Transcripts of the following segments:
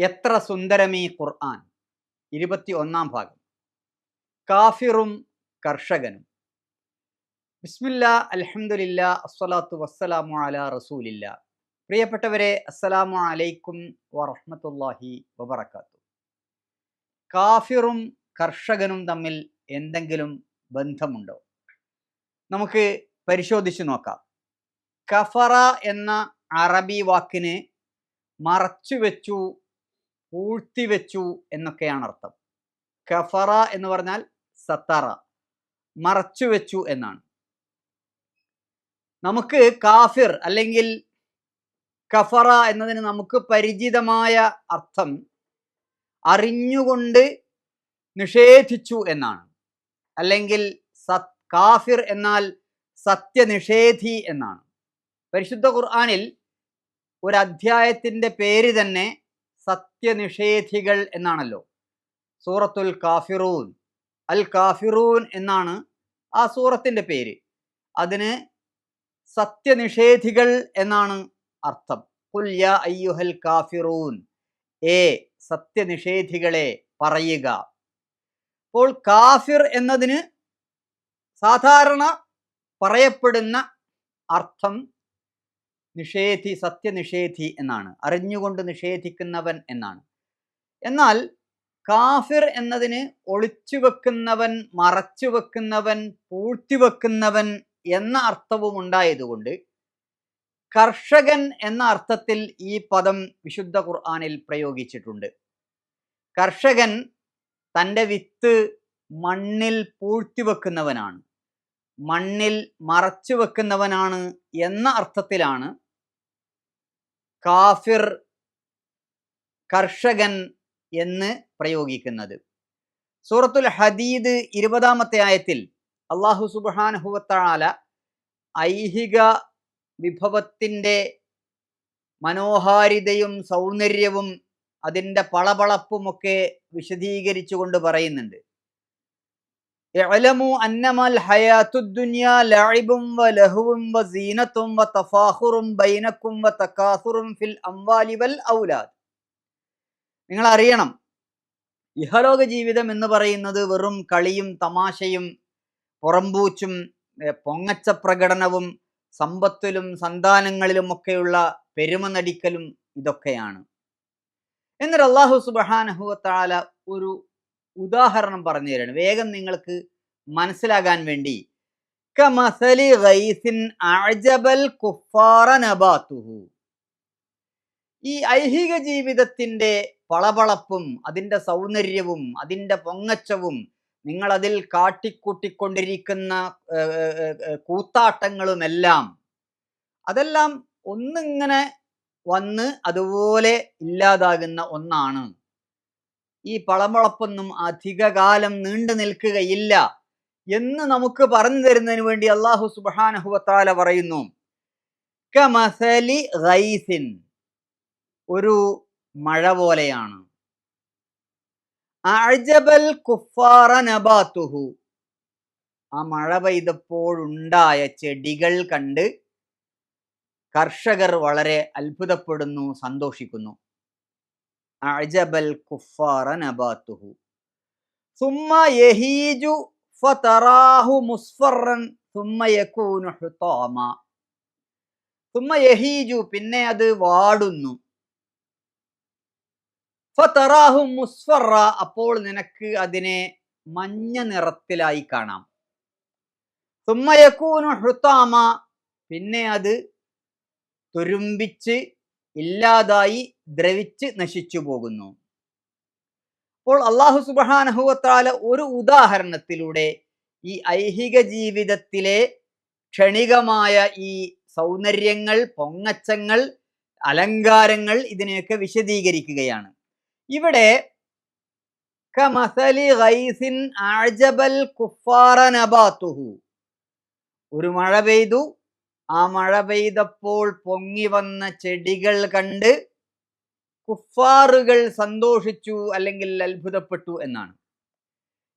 എത്ര സുന്ദരമീ ഖുർആൻ? ഇരുപത്തി ഒന്നാം ഭാഗം. കാഫിറും കർഷകനും. ബിസ്മില്ല അലഹമുല്ല അസ്വലാത്തു വസ്സലാമു അല റസൂലില്ല. പ്രിയപ്പെട്ടവരെ അസ്സലാമു അലൈക്കും വറഹമത്തല്ലാഹി വബറക്കാത്തു കാഫിറും കർഷകനും തമ്മിൽ എന്തെങ്കിലും ബന്ധമുണ്ടോ? നമുക്ക് പരിശോധിച്ചു നോക്കാം. കഫറ എന്ന അറബി വാക്കിന് മറച്ചു വെച്ചു പൂഴ്ത്തിവെച്ചു എന്നൊക്കെയാണ് അർത്ഥം കഫറ എന്ന് പറഞ്ഞാൽ സത്തറ മറച്ചു വെച്ചു എന്നാണ്. നമുക്ക് കാഫിർ അല്ലെങ്കിൽ കഫറ എന്നതിന് നമുക്ക് പരിചിതമായ അർത്ഥം അറിഞ്ഞുകൊണ്ട് നിഷേധിച്ചു എന്നാണ്. അല്ലെങ്കിൽ സത് കാഫിർ എന്നാൽ സത്യനിഷേധി എന്നാണ്. പരിശുദ്ധ ഖുർആാനിൽ ഒരു അധ്യായത്തിന്റെ പേര് തന്നെ സത്യനിഷേധികൾ എന്നാണല്ലോ. സൂറത്തുൽ കാഫിറൂൻ. അൽ കാഫിറൂൻ എന്നാണ് ആ സൂറത്തിന്റെ പേര്. അതിന് സത്യനിഷേധികൾ എന്നാണ് അർത്ഥം. കുല്യ അയ്യുഹൽ കാഫിറൂൻ. ഏ സത്യനിഷേധികളെ പറയുക. അപ്പോൾ കാഫിർ എന്നതിന് സാധാരണ പറയപ്പെടുന്ന അർത്ഥം നിഷേധി സത്യനിഷേധി എന്നാണ്. അറിഞ്ഞുകൊണ്ട് നിഷേധിക്കുന്നവൻ എന്നാണ്. എന്നാൽ കാഫിർ എന്നതിന് ഒളിച്ചു വെക്കുന്നവൻ മറച്ചു വെക്കുന്നവൻ പൂഴ്ത്തിവെക്കുന്നവൻ എന്ന അർത്ഥവും ഉണ്ടായതുകൊണ്ട് കർഷകൻ എന്ന അർത്ഥത്തിൽ ഈ പദം വിശുദ്ധ ഖുർആാനിൽ പ്രയോഗിച്ചിട്ടുണ്ട്. കർഷകൻ തന്റെ വിത്ത് മണ്ണിൽ പൂഴ്ത്തിവെക്കുന്നവനാണ്. മണ്ണിൽ മറച്ചു വെക്കുന്നവനാണ് എന്ന അർത്ഥത്തിലാണ് കാഫിർ കർഷകൻ എന്ന് പ്രയോഗിക്കുന്നത്. സൂറത്തുൽ ഹദീദ് ഇരുപതാമത്തെ ആയത്തിൽ അള്ളാഹു സുബാനുഹുവത്താല ഐഹിക വിഭവത്തിന്റെ മനോഹാരിതയും സൗന്ദര്യവും അതിന്റെ പളപളപ്പുമൊക്കെ വിശദീകരിച്ചുകൊണ്ട് പറയുന്നുണ്ട്. اعلموا انما الحياه الدنيا لعب ولهو وزينه وتفاخر بينكم وتكاثر في الاموال والاولاد നിങ്ങൾ അറിയണം ഇഹലോക ജീവിതം എന്ന് പറയുന്നത് വെറും കളിയും തമാശയും പുറംപൂച്ചും പൊങ്ങച്ച പ്രകടനവും സമ്പത്തിലും സന്താനങ്ങളിലുമൊക്കെയുള്ള പെരുമ നടിക്കലും ഇതൊക്കെയാണ് എന്നിട്ട് അള്ളാഹു സുബഹാനഹുവത്താല ഒരു ഉദാഹരണം പറഞ്ഞു തരാണ്. വേഗം നിങ്ങൾക്ക് മനസ്സിലാകാൻ വേണ്ടി. കമസലി ഈ ഐഹിക ജീവിതത്തിന്റെ പളപളപ്പും അതിന്റെ സൗന്ദര്യവും അതിന്റെ പൊങ്ങച്ചവും നിങ്ങൾ അതിൽ കാട്ടിക്കൂട്ടിക്കൊണ്ടിരിക്കുന്ന കൂത്താട്ടങ്ങളുമെല്ലാം അതെല്ലാം ഒന്നിങ്ങനെ വന്ന് അതുപോലെ ഇല്ലാതാകുന്ന ഒന്നാണ്. ഈ പളമുളപ്പൊന്നും അധികകാലം നീണ്ടു നിൽക്കുകയില്ല എന്ന് നമുക്ക് പറഞ്ഞു തരുന്നതിന് വേണ്ടി അള്ളാഹു സുബാനഹുവത്താല പറയുന്നു. ഒരു മഴ പോലെയാണ്. നബാത്തുഹു ആ മഴ പെയ്തപ്പോഴുണ്ടായ ചെടികൾ കണ്ട് കർഷകർ വളരെ അത്ഭുതപ്പെടുന്നു സന്തോഷിക്കുന്നു. അജബൽ കുഫാറ നബാത്തുഹു സുമ്മ യഹീജു ഫതറാഹു മുസ്ഫറൻ സുമ്മ യകൂനു ഹുതാമ. സുമ്മ യഹീജു പിന്നെ അത് വാടുന്നു. ഫതറാഹു മുസ്ഫറ അപ്പോൾ നിനക്ക് അതിനെ മഞ്ഞ നിറത്തിലായി കാണാം. യകൂനു ഹുതാമ പിന്നെ അത് തുരുമ്പിച്ച് ഇല്ലാതായി ദ്രവിച്ച് നശിച്ചു പോകുന്നു. അപ്പോൾ അള്ളാഹു സുബാനഹുവത്താല ഒരു ഉദാഹരണത്തിലൂടെ ഈ ഐഹിക ജീവിതത്തിലെ ക്ഷണികമായ ഈ സൗന്ദര്യങ്ങൾ പൊങ്ങച്ചങ്ങൾ അലങ്കാരങ്ങൾ ഇതിനെയൊക്കെ വിശദീകരിക്കുകയാണ്. ഇവിടെ ഒരു മഴ പെയ്തു ആ മഴ പെയ്തപ്പോൾ പൊങ്ങി വന്ന ചെടികൾ കണ്ട് കുഫാറുകൾ സന്തോഷിച്ചു അല്ലെങ്കിൽ അത്ഭുതപ്പെട്ടു എന്നാണ്.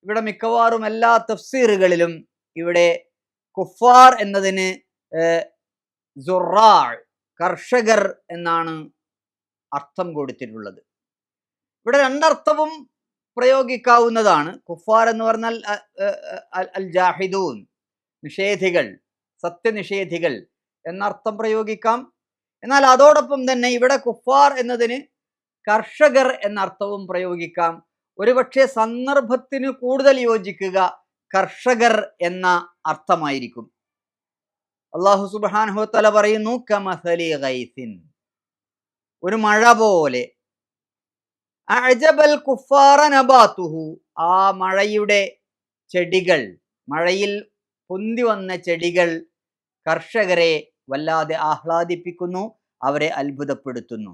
ഇവിടെ മിക്കവാറും എല്ലാ തഫ്സീറുകളിലും ഇവിടെ കുഫാർ എന്നതിന് കർഷകർ എന്നാണ് അർത്ഥം കൊടുത്തിട്ടുള്ളത്. ഇവിടെ രണ്ടർത്ഥവും പ്രയോഗിക്കാവുന്നതാണ്. കുഫാർ എന്ന് പറഞ്ഞാൽ അൽ ജാഹിദൂൻ നിഷേധികൾ. സത്യനിഷേധികൾ എന്നർത്ഥം പ്രയോഗിക്കാം. എന്നാൽ അതോടൊപ്പം തന്നെ ഇവിടെ കുഫാർ എന്നതിന് കർഷകർ എന്നർത്ഥവും പ്രയോഗിക്കാം. ഒരുപക്ഷെ സന്ദർഭത്തിന് കൂടുതൽ യോജിക്കുക കർഷകർ എന്ന അർത്ഥമായിരിക്കും. അള്ളാഹു സുബാൻഹുത്തല പറയുന്നു കമസലി ഒരു മഴ പോലെ. അഅജബൽ കുഫാറ നബാത്തുഹു. ആ മഴയുടെ ചെടികൾ മഴയിൽ പൊന്തി വന്ന ചെടികൾ കർഷകരെ വല്ലാതെ ആഹ്ലാദിപ്പിക്കുന്നു അവരെ അത്ഭുതപ്പെടുത്തുന്നു.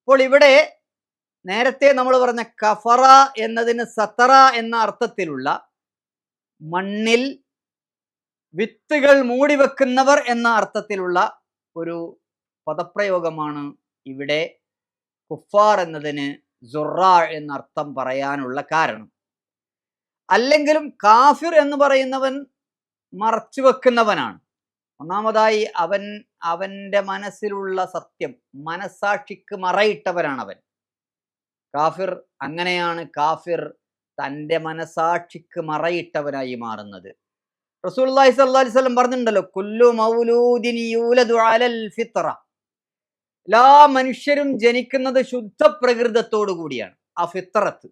അപ്പോൾ ഇവിടെ നേരത്തെ നമ്മൾ പറഞ്ഞ കഫറ എന്നതിന് സത്തറ എന്ന അർത്ഥത്തിലുള്ള മണ്ണിൽ വിത്തുകൾ മൂടിവെക്കുന്നവർ എന്ന അർത്ഥത്തിലുള്ള ഒരു പദപ്രയോഗമാണ് ഇവിടെ കുഫാർ എന്നതിന് സുറ എന്നർത്ഥം പറയാനുള്ള കാരണം. അല്ലെങ്കിലും കാഫിർ എന്ന് പറയുന്നവൻ മറച്ചു വെക്കുന്നവനാണ്. ഒന്നാമതായി അവൻ അവന്റെ മനസ്സിലുള്ള സത്യം മനസാക്ഷിക്ക് മറയിട്ടവനാണ് അവൻ കാഫിർ അങ്ങനെയാണ് കാഫിർ തന്റെ മനസാക്ഷിക്ക് മറയിട്ടവനായി മാറുന്നത്. സ്വല്ലല്ലാഹി അലൈഹി വസല്ലം പറഞ്ഞിട്ടുണ്ടല്ലോ കുല്ലു അലൽ എല്ലാ മനുഷ്യരും ജനിക്കുന്നത് ശുദ്ധ പ്രകൃതത്തോടു കൂടിയാണ് ആ ഫിത്രത്ത്.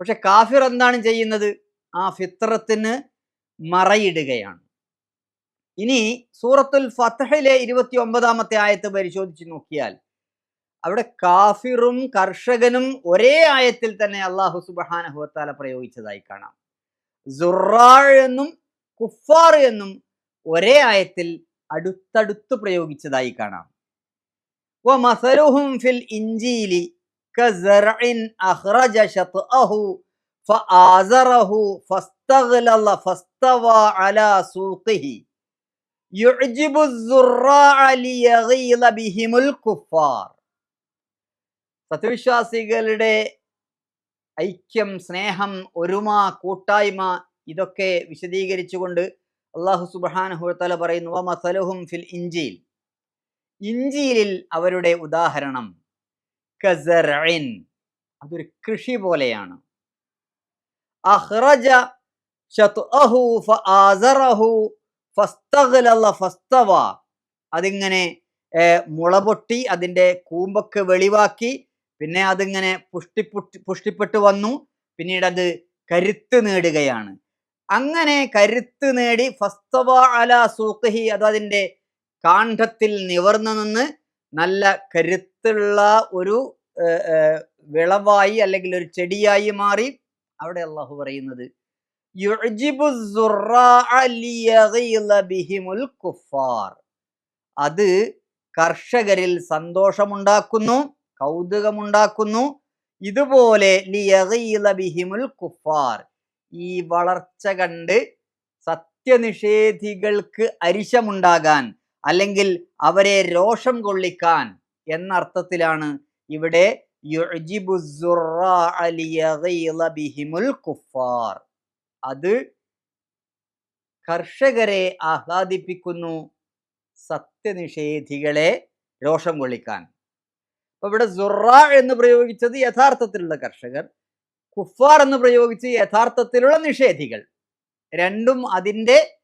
പക്ഷെ കാഫിർ എന്താണ് ചെയ്യുന്നത്? ആ ഫിത്രത്തിന് മറയിടുകയാണ്. ഇനി സൂറത്തുൽ ഫത്തഹിലെ ഇരുപത്തി ഒമ്പതാമത്തെ ആയത്ത് പരിശോധിച്ച് നോക്കിയാൽ അവിടെ കാഫിറും കർഷകനും ഒരേ ആയത്തിൽ തന്നെ അള്ളാഹു സുബാനഹുവത്താല പ്രയോഗിച്ചതായി കാണാം. സുറാൾ എന്നും കുഫാർ എന്നും ഒരേ ആയത്തിൽ അടുത്തടുത്ത് പ്രയോഗിച്ചതായി കാണാം. ഫിൽ ഇഞ്ചീലി സത്യവിശ്വാസികളുടെ ഐക്യം സ്നേഹം ഒരുമ കൂട്ടായ്മ ഇതൊക്കെ വിശദീകരിച്ചുകൊണ്ട് അള്ളാഹു സുബാനഹുത്തല പറയുന്നു ഫിൽ ഇഞ്ചിയിൽ ഇഞ്ചിയിലിൽ അവരുടെ ഉദാഹരണം അതൊരു കൃഷി പോലെയാണ്. അഖ്റജ ഷത്അഹു ഫആസറഹു ഫസ്തഗല ഫസ്തവ. അതിങ്ങനെ മുളപൊട്ടി അതിന്റെ കൂമ്പൊക്കെ വെളിവാക്കി പിന്നെ അതിങ്ങനെ പുഷ്ടി പുഷ്ടി പുഷ്ടിപ്പെട്ടു വന്നു. പിന്നീട് അത് കരുത്ത് നേടുകയാണ്. അങ്ങനെ കരുത്ത് നേടി ഫസ്തവ അല സൂഖി അത് അതിന്റെ കാണ്ഡത്തിൽ നിവർന്നു നിന്ന് നല്ല കരുത്തുള്ള ഒരു വിളവായി അല്ലെങ്കിൽ ഒരു ചെടിയായി മാറി അവിടെ അള്ളാഹു പറയുന്നത് അത് കർഷകരിൽ സന്തോഷമുണ്ടാക്കുന്നു കൗതുകമുണ്ടാക്കുന്നു. ഇതുപോലെ കുഫാർ ഈ വളർച്ച കണ്ട് സത്യനിഷേധികൾക്ക് അരിശമുണ്ടാകാൻ അല്ലെങ്കിൽ അവരെ രോഷം കൊള്ളിക്കാൻ എന്നർത്ഥത്തിലാണ് ഇവിടെ കുഫാർ. അത് കർഷകരെ ആഹ്ലാദിപ്പിക്കുന്നു സത്യനിഷേധികളെ രോഷം കൊള്ളിക്കാൻ. അപ്പൊ ഇവിടെ സുറ എന്ന് പ്രയോഗിച്ചത് യഥാർത്ഥത്തിലുള്ള കർഷകർ കുഫാർ എന്ന് പ്രയോഗിച്ച് യഥാർത്ഥത്തിലുള്ള നിഷേധികൾ. രണ്ടും അതിന്റെ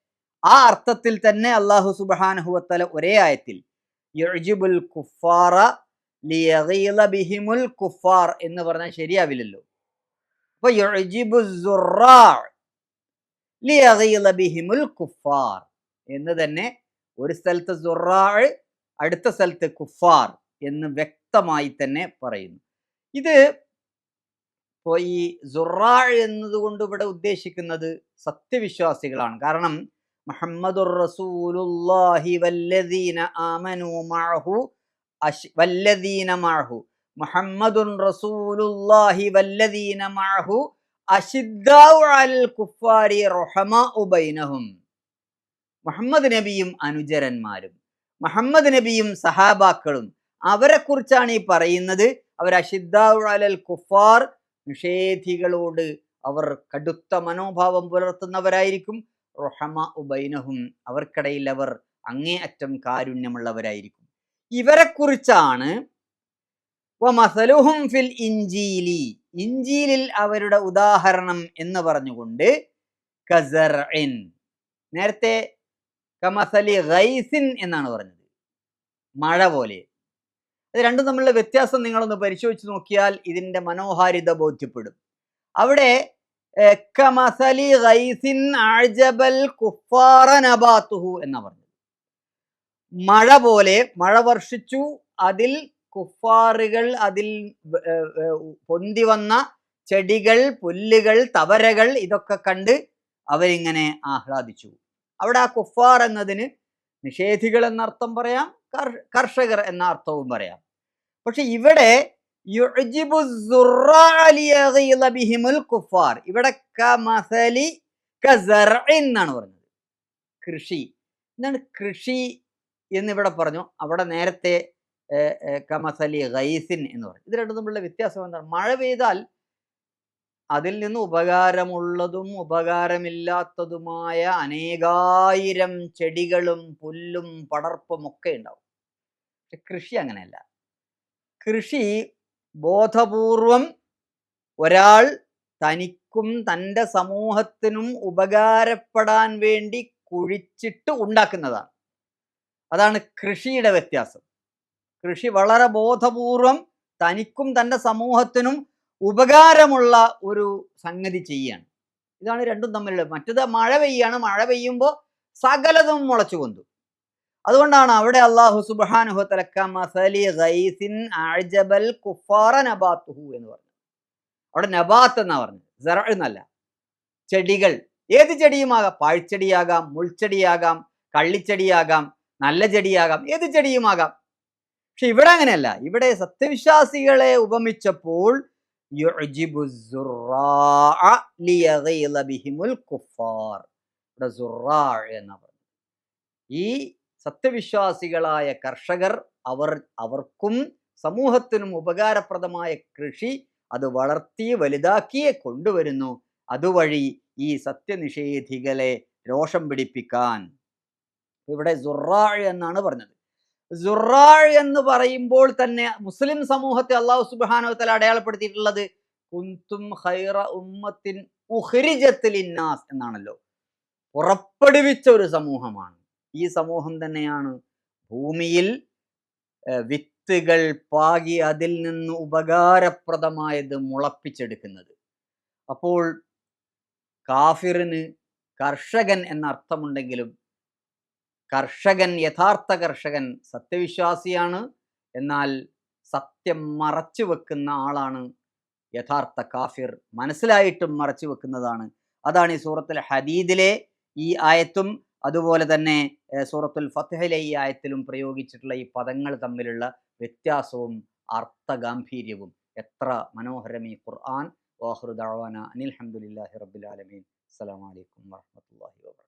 ആ അർത്ഥത്തിൽ തന്നെ അള്ളാഹു സുബാനഹുവത്തല ഒരേ ആയത്തിൽ യുജിബുൽ കുഫാറ ലിയഗീല ബിഹിമുൽ കുഫാർ എന്ന് പറഞ്ഞാൽ ശരിയാവില്ലല്ലോ. അപ്പൊ ലിയഗീല ബിഹിമുൽ കുഫാർ എന്ന് തന്നെ ഒരു സ്ഥലത്ത് സുറാൾ അടുത്ത സ്ഥലത്ത് കുഫാർ എന്ന് വ്യക്തമായി തന്നെ പറയുന്നു. ഇത് ഇപ്പോൾ ഈ സുറാൾ എന്നതുകൊണ്ട് ഇവിടെ ഉദ്ദേശിക്കുന്നത് സത്യവിശ്വാസികളാണ്. കാരണം മുഹമ്മദുർ റസൂലുല്ലാഹി വല്ലദീന ആമനു മഅഹു അശ് വല്ലദീന മഅഹു. മുഹമ്മദുൻ റസൂലുള്ളാഹി വല്ലദീന അലൽ കുഫാരി ബൈനഹും. മുഹമ്മദ് നബിയും അനുചരന്മാരും മുഹമ്മദ് നബിയും സഹാബാക്കളും അവരെ കുറിച്ചാണ് ഈ പറയുന്നത്. അവർ അഷിദ്ദാഉ അലൽ കുഫാർ നിഷേധികളോട് അവർ കടുത്ത മനോഭാവം പുലർത്തുന്നവരായിരിക്കും. റൊഹമ ഉബൈനഹും അവർക്കിടയിൽ അവർ അങ്ങേയറ്റം കാരുണ്യമുള്ളവരായിരിക്കും. ഇവരെ കുറിച്ചാണ് വമസലുഹും ഫിൽ ഇഞ്ചീലി ഇഞ്ചീലിൽ അവരുടെ ഉദാഹരണം എന്ന് പറഞ്ഞുകൊണ്ട് നേരത്തെ കമസലി ഗൈസിൻ എന്നാണ് പറഞ്ഞത്. മഴ പോലെ. അത് രണ്ടും തമ്മിലുള്ള വ്യത്യാസം നിങ്ങളൊന്ന് പരിശോധിച്ച് നോക്കിയാൽ ഇതിന്റെ മനോഹാരിത ബോധ്യപ്പെടും. അവിടെ കമസലി ഗൈസിൻ എന്നാ പറഞ്ഞത്. മഴ പോലെ മഴ വർഷിച്ചു അതിൽ കുഫാറുകൾ അതിൽ പൊന്തി വന്ന ചെടികൾ പുല്ലുകൾ തവരകൾ ഇതൊക്കെ കണ്ട് അവരിങ്ങനെ ആഹ്ലാദിച്ചു. അവിടെ ആ കുഫാർ എന്നതിന് നിഷേധികൾ എന്നർത്ഥം പറയാം കർഷകർ എന്ന അർത്ഥവും പറയാം. പക്ഷെ ഇവിടെ ഇവിടെ എന്നാണ് പറഞ്ഞത്. കൃഷി. എന്താണ് കൃഷി എന്നിവിടെ പറഞ്ഞു അവിടെ നേരത്തെ കമസലി ഗൈസിൻ എന്ന് പറഞ്ഞു. ഇത് രണ്ടും തമ്മിലുള്ള വ്യത്യാസം എന്താണ്? മഴ പെയ്താൽ അതിൽ നിന്ന് ഉപകാരമുള്ളതും ഉപകാരമില്ലാത്തതുമായ അനേകായിരം ചെടികളും പുല്ലും പടർപ്പും ഒക്കെ ഉണ്ടാവും. പക്ഷെ കൃഷി അങ്ങനെയല്ല. കൃഷി ബോധപൂർവം ഒരാൾ തനിക്കും തന്റെ സമൂഹത്തിനും ഉപകാരപ്പെടാൻ വേണ്ടി കുഴിച്ചിട്ട് ഉണ്ടാക്കുന്നതാണ്. അതാണ് കൃഷിയുടെ വ്യത്യാസം. കൃഷി വളരെ ബോധപൂർവം തനിക്കും തന്റെ സമൂഹത്തിനും ഉപകാരമുള്ള ഒരു സംഗതി ചെയ്യാണ് ഇതാണ് രണ്ടും തമ്മിലുള്ള മറ്റത് മഴ പെയ്യാണ് മഴ പെയ്യുമ്പോൾ സകലതും മുളച്ചു കൊന്തു അതുകൊണ്ടാണ് അവിടെ അള്ളാഹു സുബാനുഹു നബാത്തുഹു എന്ന് പറഞ്ഞു. അവിടെ നബാത്ത് എന്നാ പറഞ്ഞത്? എന്നല്ല. ചെടികൾ. ഏത് ചെടിയുമാകാം? പാഴ്ച്ചെടിയാകാം മുൾച്ചെടിയാകാം കള്ളിച്ചെടിയാകാം നല്ല ചെടിയാകാം ഏത് ചെടിയുമാകാം? പക്ഷെ ഇവിടെ അങ്ങനെയല്ല. ഇവിടെ സത്യവിശ്വാസികളെ ഉപമിച്ചപ്പോൾ ഈ സത്യവിശ്വാസികളായ കർഷകർ അവർ അവർക്കും സമൂഹത്തിനും ഉപകാരപ്രദമായ കൃഷി അത് വളർത്തി വലുതാക്കിയേ കൊണ്ടുവരുന്നു. അതുവഴി ഈ സത്യനിഷേധികളെ രോഷം പിടിപ്പിക്കാൻ ഇവിടെ സുറാഴ് എന്നാണ് പറഞ്ഞത്. സുറാഴ് എന്ന് പറയുമ്പോൾ തന്നെ മുസ്ലിം സമൂഹത്തെ അള്ളാഹു സുബാനോ തല അടയാളപ്പെടുത്തിയിട്ടുള്ളത് കുന്തും ഹൈറ ഉമ്മത്തിൻ ഉഹരിജത്തിലിന്നാസ് എന്നാണല്ലോ. പുറപ്പെടുവിച്ച ഒരു സമൂഹമാണ്. ഈ സമൂഹം തന്നെയാണ് ഭൂമിയിൽ വിത്തുകൾ പാകി അതിൽ നിന്ന് ഉപകാരപ്രദമായത് മുളപ്പിച്ചെടുക്കുന്നത്. അപ്പോൾ കാഫിറിന് കർഷകൻ എന്ന അർത്ഥമുണ്ടെങ്കിലും കർഷകൻ യഥാർത്ഥ കർഷകൻ സത്യവിശ്വാസിയാണ്. എന്നാൽ സത്യം മറച്ചു വെക്കുന്ന ആളാണ് യഥാർത്ഥ കാഫിർ. മനസ്സിലായിട്ടും മറച്ചു വെക്കുന്നതാണ്. അതാണ് ഈ സൂറത്തുൽ ഹദീദിലെ ഈ ആയത്തും അതുപോലെ തന്നെ സൂറത്തുൽ ഫത്തഹിലെ ഈ ആയത്തിലും പ്രയോഗിച്ചിട്ടുള്ള ഈ പദങ്ങൾ തമ്മിലുള്ള വ്യത്യാസവും അർത്ഥഗാംഭീര്യവും. എത്ര മനോഹരം ഈ ഖുർആൻ. വാഹൃദാന അനിൽ ഹംദുലില്ലാഹി റബ്ബിൽ ആലമീൻ. അസ്സലാമു അലൈക്കും വറഹ്മത്തുള്ളാഹി വബറകാതുഹു.